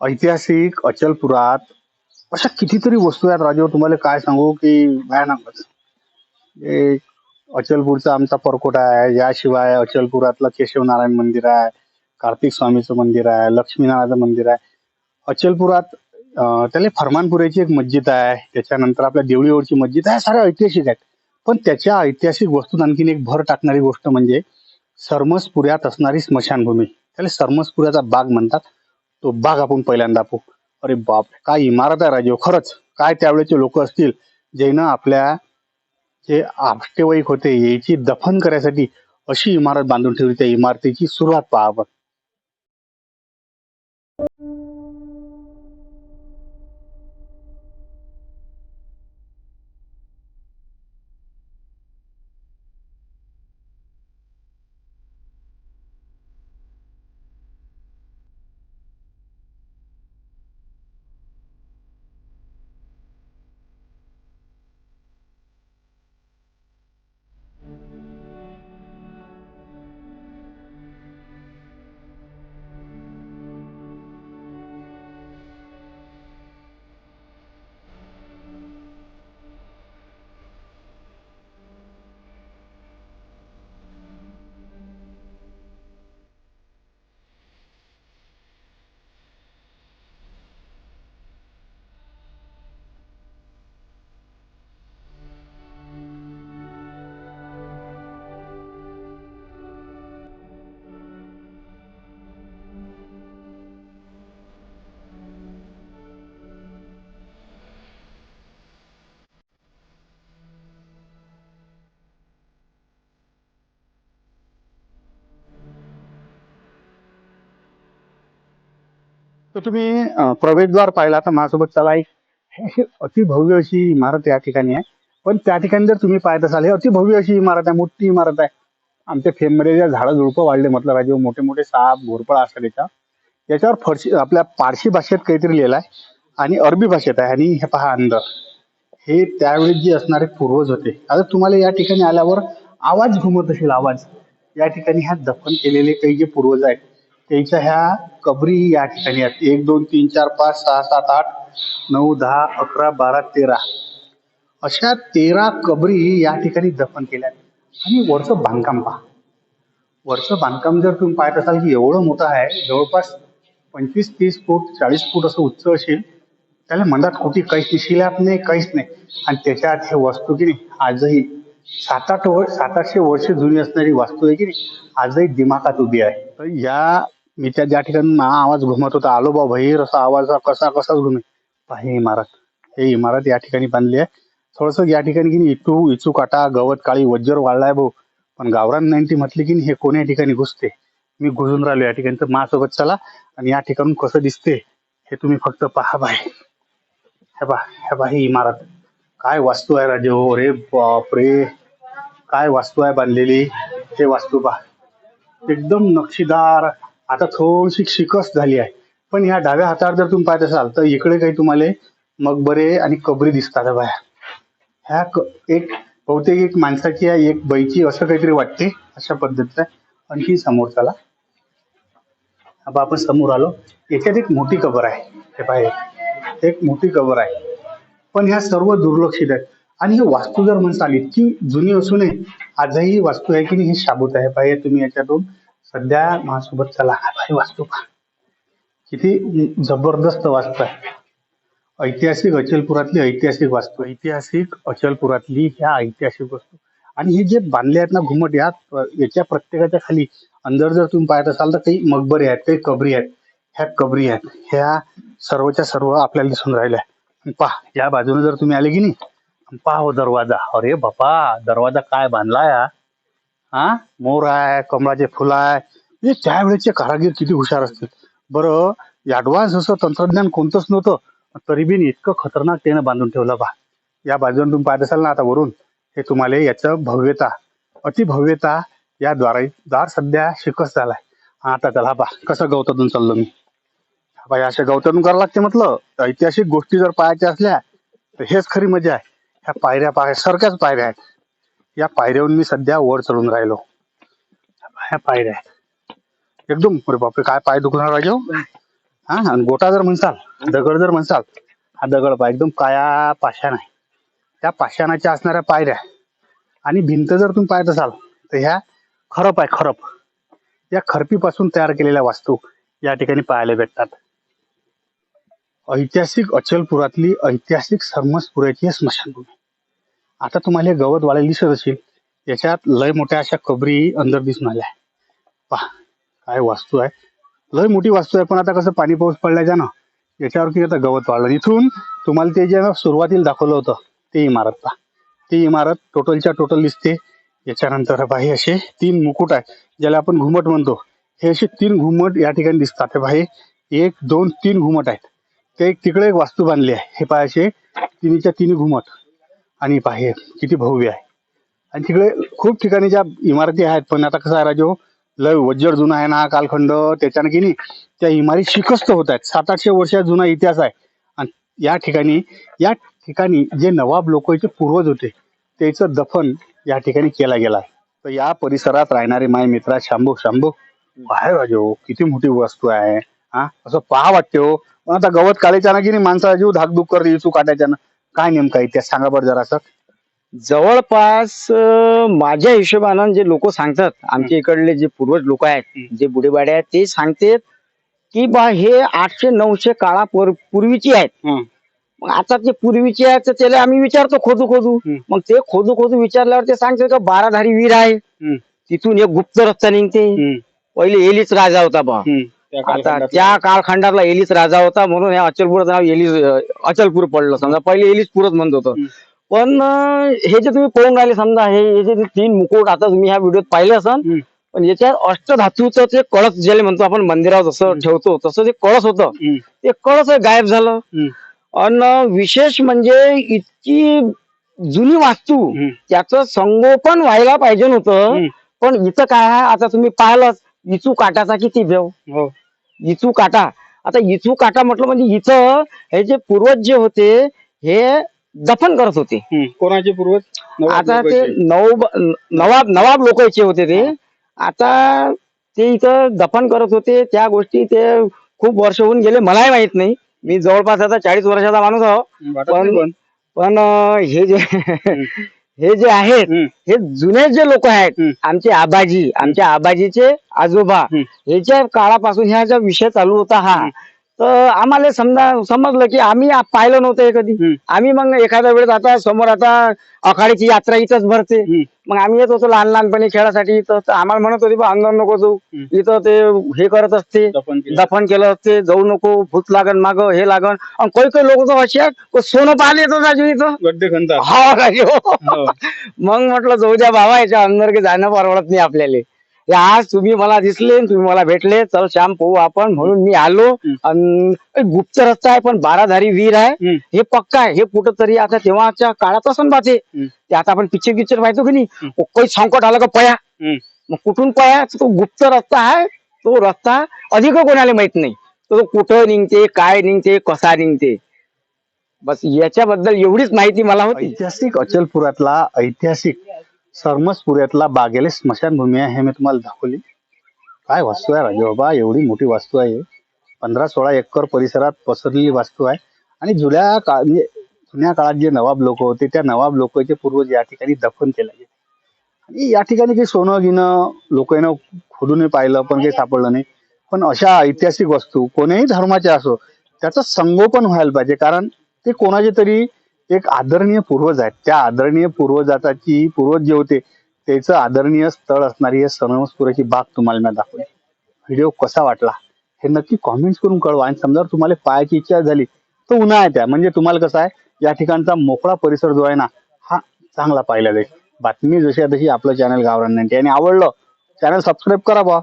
ऐतिहासिक अचलपुरात अशा कितीतरी वस्तू आहेत. राजेवर तुम्हाला काय सांगू की भयानकच. एक अचलपूरचा आमचा परकोटा आहे. याशिवाय अचलपुरातलं केशवनारायण मंदिर आहे कार्तिक स्वामीचं मंदिर आहे लक्ष्मीनारायणाचं मंदिर आहे. अचलपुरात त्याला फरमानपुऱ्याची एक मस्जिद आहे. त्याच्यानंतर आपल्या देवळीवरची मस्जिद आहे. साऱ्या ऐतिहासिक आहेत. पण त्याच्या ऐतिहासिक वस्तूत आणखीन एक भर टाकणारी गोष्ट म्हणजे सरमसपुऱ्यात असणारी स्मशानभूमी. त्याला सरमसपुऱ्याचा बाग म्हणतात. तो बाग आपण पहिल्यांदा पाहू. अरे बाप काय इमारत आहे राजीव हो, खरंच. काय त्यावेळेचे लोक असतील ज्यानं आपल्या जे आष्टेवाईक होते याची दफन करायसाठी अशी इमारत बांधून ठेवली त्या इमारतीची सुरुवात पहा आपण. तर तुम्ही प्रवेशद्वार पाहिला तर माझ्यासोबत चला. एक हे अति भव्य अशी इमारत या ठिकाणी आहे. पण त्या ठिकाणी जर तुम्ही पाहत असाल हे अति भव्य अशी इमारत आहे मोठी इमारत आहे. आमच्या फेममध्ये ज्या झाडं झुडपं वाढले म्हटलं राजीव मोठे मोठे साप घोरपळ असतात याच्या याच्यावर फरशी आपल्या पारशी भाषेत काहीतरी लिहिलं आहे आणि अरबी भाषेत आहे. आणि हे पहा अंदर हे त्यावेळी जे असणारे पूर्वज होते. आता तुम्हाला या ठिकाणी आल्यावर आवाज घुमत असेल आवाज. या ठिकाणी ह्या दफन केलेले काही जे पूर्वज आहेत त्यांच्या ह्या कबरी या ठिकाणी आहेत. एक दोन तीन चार पाच सहा सात आठ नऊ दहा अकरा बारा तेरा. अशा तेरा कबरी या ठिकाणी दफन केल्या आहेत. आणि वरचं बांधकाम पहा. वरचं बांधकाम जर तुम्ही पाहत असाल की एवढं मोठं आहे जवळपास पंचवीस तीस फूट चाळीस फूट असं उंच असेल त्याला मंदात कुठे काहीच नाही शिलाप नाही काहीच नाही. आणि त्याच्यात हे वास्तू की नाही आजही सात आठ वर्ष सात आठशे वर्ष जुनी असणारी वास्तू आहे की नाही आजही दिमागात उभी आहे. तर या मी त्या ज्या ठिकाणी मा आवाज घुमत होता आलो बा भैर असा आवाज कसा कसाच घुमे. हे इमारत. हे इमारत या ठिकाणी बांधली आहे. थोडस या ठिकाणी की नाही इटू इचू काटा गवत काळी वज्जर वाढलाय भाऊ. पण गावरान नाईन्टी म्हटली की नाही हे कोण्या ठिकाणी घुसते? मी घुसून राहिलो या ठिकाणी तर माझ्यासोबत चला. आणि या ठिकाणून कसं दिसते हे तुम्ही फक्त पहा बाय हे बा हे पहा ही इमारत. काय वास्तू आहे राजे हो, रे बापरे. काय वास्तू आहे बांधलेली हे वास्तू पहा. एकदम नक्षीदार आता थोडीशी शिकस झाली आहे. पण ह्या डाव्या हातावर जर तुम्ही पाहत असाल तर इकडे काही तुम्हाला मकबरे आणि कबरी दिसतात बाया ह्या क- एक बहुतेक एक माणसाची आहे एक बैची असं काहीतरी वाटते अशा पद्धतीचं आणखी समोर चला आता आपण समोर आलो. याच्यात एक मोठी कबर आहे. हे पाहिजे एक. मोठी कबर आहे. पण ह्या सर्व दुर्लक्षित आहेत. आणि ही वास्तू जर म्हणसाल इतकी जुनी असूनही आजही वास्तू आहे की नाही हे शाबूत आहे. पाहिजे तुम्ही याच्यातून सध्या माझ्यासोबत चला हा पाही वास्तू किती जबरदस्त वास्तू आहे ऐतिहासिक अचलपुरातली ऐतिहासिक वास्तू ऐतिहासिक अचलपुरातली ह्या ऐतिहासिक वस्तू. आणि हे जे बांधले आहेत ना घुमट या याच्या प्रत्येकाच्या खाली अंदर जर तुम्ही पाहत असाल तर काही मकबरे आहेत काही कबरी आहेत. ह्या कबरी आहेत. ह्या सर्वच्या सर्व आपल्याला दिसून राहिल्या पहा या बाजूने जर तुम्ही आले की नाही पहा हो दरवाजा. अरे बापा दरवाजा काय बांधला या? हा? मोर आहे कमळाचे फुलं आहे. म्हणजे त्यावेळेचे कारागीर किती हुशार असतील बरं ऍडव्हान्स असं तंत्रज्ञान कोणतंच नव्हतं. तरी बी इतकं खतरनाक त्यानं बांधून ठेवलं बा. या बाजूने तुम्ही पाहत असाल ना आता वरून हे तुम्हाला याचं भव्यता अति भव्यता या द्वारा द्वार सध्या शिकस झालाय. आता त्याला बा कसं गवतातून चाललो मी? बा अशा गवतातून करावं लागते म्हटलं. ऐतिहासिक गोष्टी जर पाहायच्या असल्या तर हेच खरी मजा आहे. ह्या पायऱ्या पाय सारख्याच पायऱ्या आहेत. या पायऱ्यावरून मी सध्या वर चढून राहिलो. ह्या पायऱ्या. एकदम बापरे काय पाय दुखणार राजे हा? आणि गोटा जर म्हणसाल दगड जर म्हणसाल हा दगड पा एकदम काया पाषाण आहे. त्या पाषाणाच्या असणाऱ्या पायऱ्या आणि भिंत जर तुम्ही पाहत असाल तर ह्या खरप आहे खरप. या खरपीपासून तयार केलेल्या वास्तू या ठिकाणी पाहायला भेटतात. ऐतिहासिक अचलपुरातली ऐतिहासिक सरमसपुराची हे स्मशानभूमी. आता तुम्हाला हे गवत वाळेल दिसत असेल याच्यात लय मोठ्या अशा कबरी अंदर दिसून आल्या पहा काय वास्तू आहे. लय मोठी वास्तू आहे पण आता कसं पाणी पाऊस पडल्याच्या ना याच्यावर की आता गवत वाढलं इथून तुम्हाला ते जे ना सुरुवातीला दाखवलं होतं ते इमारत पहा. ती इमारत टोटलच्या टोटल दिसते. याच्यानंतर बाहे असे तीन मुकुट आहे ज्याला आपण घुमट म्हणतो. हे असे तीन घुमट या ठिकाणी दिसतात. बाहे एक दोन तीन घुमट आहेत. ते एक तिकडे एक वास्तू बांधली आहे. हे पाहायचे तिन्हीच्या तिन्ही घुमट. आणि बाहेर किती भव्य आहे. आणि तिकडे खूप ठिकाणी ज्या इमारती आहेत पण आता कसं आहे राजो लय वज्जड जुना आहे ना कालखंड त्याच्यानं की नाही त्या इमारती शिकस्त होत आहेत. सात आठशे वर्षात जुना इतिहास आहे. आणि या ठिकाणी या ठिकाणी जे नवाब लोकांचे पूर्वज होते त्याचं दफन या ठिकाणी केला गेला आहे. तर या परिसरात राहणारे माय मित्रा शांभू शांभू बाहेर राजो किती मोठी वस्तू आहे हा? असं पहा वाटते हो. पण आता गवत काढायच्या ना की नाही माणसाला जीव धाकधूक करते इचू काटायच्या ना काय नेमका इतिहास? सांगा बरं जरा जवळपास अं, माझ्या हिशोबानं जे लोक सांगतात आमच्या इकडले जे पूर्वज लोक आहेत जे बुढेबाडे आहेत ते सांगतात की बा हे आठशे नऊशे काळा पूर- पूर्वीची आहेत. हं. मग आता ते पूर्वीचे आहेत तर त्याला आम्ही विचारतो खोदू खोदू. मग ते खोदू खोदू विचारल्यावर ते सांगतात का बाराधारी वीर आहे. तिथून एक गुप्त रस्ता निघते. हम्म, पहिले एलीच राजा होता बा. हम्म. आता त्या कालखंडातला एलीच राजा होता म्हणून या अचलपूरचं नाव एलीस अचलपूर पडलं समजा पहिले एलीसपूरच म्हणत होतं. पण हे जे तुम्ही पळून राहिले समजा हे जे तीन मुकुट आता तुम्ही ह्या व्हिडिओत पाहिले असाल. पण याच्यात अष्टधातूचं ते कळस ज्याला म्हणतो आपण मंदिरावर जसं ठेवतो तसं ते कळस होतं ते कळस गायब झालं आणि विशेष म्हणजे इतकी जुनी वास्तू. त्याचं संगोपन व्हायला पाहिजे नव्हतं. पण इथं काय आहे आता तुम्ही पाहिलंच इचू काटाचा किती भेव हो. इचू काटा. आता इचू काटा म्हटलं म्हणजे इथं हे जे पूर्वज जे होते हे दफन करत होते. हम्म. कोणाचे पूर्वज? आता ते लोकांचे. नवब नवाब नवाब लोकांचे होते ते. आता ते इथं दफन करत होते. त्या गोष्टी ते खूप वर्ष होऊन गेले. मलाही माहीत नाही. मी जवळपास आता चाळीस वर्षाचा माणूस आहो. पण- पण. पण अं, हे जे हे जे आहेत हम्म, हे जुने जे लोक आहेत हम्म. आमचे आबाजी आमच्या आबाजीचे आजोबा. ह्याच्या काळापासून ह्या ज्या विषय चालू होता हा. तर आम्हाला समजा समजलं की आम्ही आ- पाहिलं नव्हतं हे कधी. आम्ही मग एखाद्या वेळेस आता समोर आता आखाडीची यात्रा इथंच भरते. मग आम्ही येत होतो लहान लहानपणी खेळासाठी इथं तर आम्हाला म्हणत होते बा अंदर नको जाऊ हम्म. इथं ते हे करत असते दफन केलं. दफन केलं असते जाऊ नको भूत लागन माग हे लागन आणि काही काही लोक तर असे आहेत, "ओ, सोनं पाहिले येतं राजू इथं गड्डे खणतात हा राजू हो. मग म्हटलं जाऊ द्या बाबा याच्या अंदर काही जाणं परवडत नाही आपल्याला हे आज तुम्ही मला दिसले तुम्ही मला भेटले. चल श्याम पाहू आपण. म्हणून मी आलो. अन एक गुप्त रस्ता आहे पण बाराधारी वीर आहे. हे पक्का आहे. हे कुठं तरी आता तेव्हाच्या काळात असं हम्म. ते आता आपण पिक्चर पिक्चर पाहतो की नाही. ओ, काही संकट आलं का पया. मग कुठून पया? तो गुप्त रस्ता आहे. तो रस्ता अधिक कोणाला माहीत नाही. तो कुठं निघते काय निघते कसा निघते? बस याच्याबद्दल एवढीच माहिती मला होती. ऐतिहासिक अचलपुरातला ऐतिहासिक सरमसपुऱ्यातला बागेले स्मशानभूमी आहे हे मी तुम्हाला दाखवली. काय वास्तू आहे राजू बाबा? एवढी मोठी वास्तू आहे. पंधरा सोळा एकर परिसरात पसरलेली वास्तू आहे. आणि जुन्या काळ म्हणजे जुन्या काळात जे नवाब लोक होते त्या नवाब लोकांचे पूर्वज या ठिकाणी दफन केले गेले. आणि या ठिकाणी काही सोनं गिनं लोकांना खोदून पाहिलं पण काही सापडलं नाही. पण अशा ऐतिहासिक वस्तू कोणीही धर्माच्या असो त्याचं संगोपन व्हायला पाहिजे. कारण ते कोणाचे तरी एक आदरणीय पूर्वज आहेत. त्या आदरणीय पूर्वजाची पूर्वज जे होते त्याचं आदरणीय स्थळ असणारी हे सनमसपुराची बाग तुम्हाला मी दाखवली. व्हिडिओ कसा वाटला? हे नक्की कॉमेंट्स करून कळवा आणि समजा तुम्हाला पाहायची इच्छा झाली तर उन्हाळ्यात आहे म्हणजे तुम्हाला कसं आहे या ठिकाणचा मोकळा परिसर जो आहे ना हा चांगला पाहिला जाईल. बातमी जशी तशी आपलं चॅनल गावरान आणि आवडलं चॅनल सबस्क्राईब करा बा